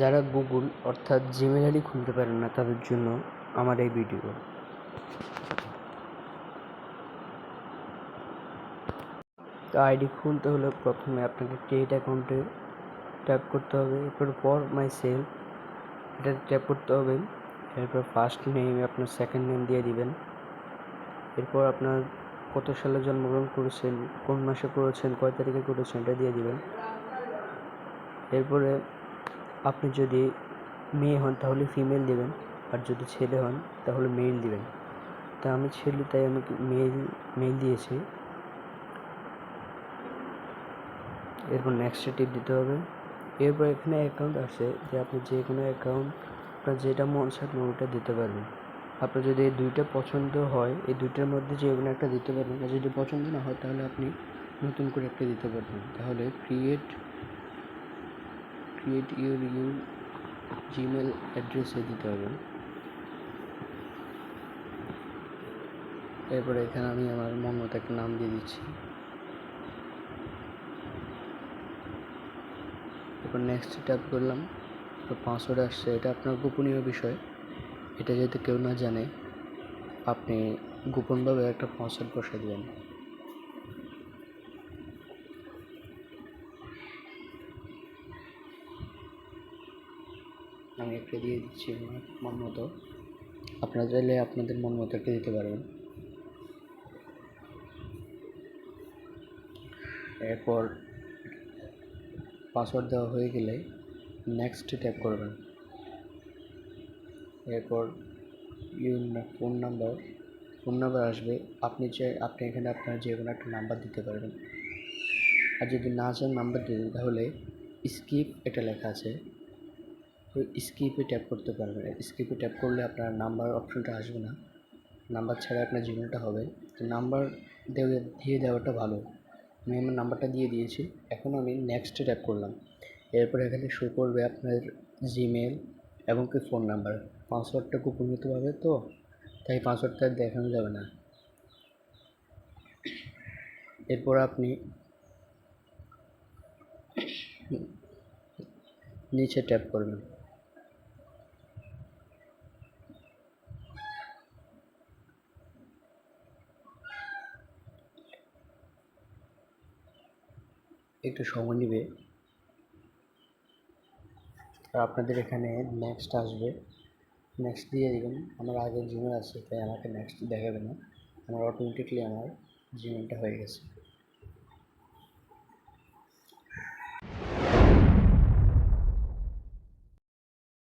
যারা গুগল অর্থাৎ Gmail ID খুলতে পারেন না, তাদের জন্য আমার এই ভিডিও তো আইডি খুলতে হলে প্রথমে আপনাকে ক্রিয়েট অ্যাকাউন্টে ট্যাপ করতে হবে। এরপর ফর মাই সেল এটা ট্যাপ করতে হবে। এরপর ফার্স্ট নেম আপনার সেকেন্ড নেম দিয়ে দিবেন। এরপর আপনার কত সালে জন্মগ্রহণ করেছেন, কোন মাসে করেছেন, কয় তারিখে করেছেন, এটা দিয়ে দিবেন। এরপরে আপনি যদি মেয়ে হন, তাহলে ফিমেল দেবেন। আর যদি ছেলে হন, তাহলে মেল দেবেন। তা আমি ছেলে, তাই আমি মেল মেল দিয়েছি। এরপর নেক্সট টিপ দিতে হবে। এরপর এখানে অ্যাকাউন্ট আছে যে আপনি যে কোনো অ্যাকাউন্ট আপনার যেটা মন আপনি ওটা দিতে পারবেন। আপনার যদি এই দুইটা পছন্দ হয়, এই দুইটার মধ্যে যে কোনো একটা দিতে পারবেন। আর যদি পছন্দ না হয়, তাহলে আপনি নতুন করে একটা দিতে পারবেন। তাহলে create create your you Gmail অ্যাড্রেসে দিতে হবে। এরপরে এখানে আমি আমার মন মতো একটা নাম দিয়ে দিচ্ছি। এরপর নেক্সট ট্যাপ করলাম পাসওয়ার্ড আসছে। এটা আপনার গোপনীয় বিষয়। এটা যেহেতু কেউ না জানে, আপনি গোপনভাবে একটা পাসওয়ার্ড বসে দেবেন। আমি একটা দিয়ে দিচ্ছি মন মতো। আপনারা চাইলে আপনাদের মন মতো একটা দিতে পারবেন। এরপর পাসওয়ার্ড দেওয়া হয়ে গেলে নেক্সট ট্যাপ করবেন। এরপর ফোন নাম্বার ফোন নাম্বার আসবে। আপনি চাই, আপনি এখানে আপনার যে কোনো একটা নাম্বার দিতে পারবেন। আর যদি না চান নাম্বার দিতে, তাহলে স্কিপ এটা লেখা আছে। স্কিপে ট্যাপ করতে পারবেন। স্কিপে ট্যাপ করলে আপনার নাম্বার অপশনটা আসবে না। নাম্বার ছাড়া আপনার জিমেলটা হবে। তো নাম্বার দেওয়া, দিয়ে দেওয়াটা ভালো। আমি আমার নাম্বারটা দিয়ে দিয়েছি। এখন আমি নেক্সটে ট্যাপ করলাম। এরপর এখানে শো করবে আপনার জিমেল এবং কি ফোন নাম্বার পাসওয়ার্ডটা গোপনীয়ভাবে তো? তাই পাসওয়ার্ডটা দেখানো যাবে না। এরপর আপনি নিচে ট্যাপ করবেন। একটু সময় নেবে। আর আপনাদের এখানে নেক্সট আসবে। নেক্সট দিয়ে দেবেন আমার আগের জিমেল আছে, তাই আমাকে নেক্সট দেখাবে না। আমার অটোমেটিকলি আমার জিমেলটা হয়ে গেছে।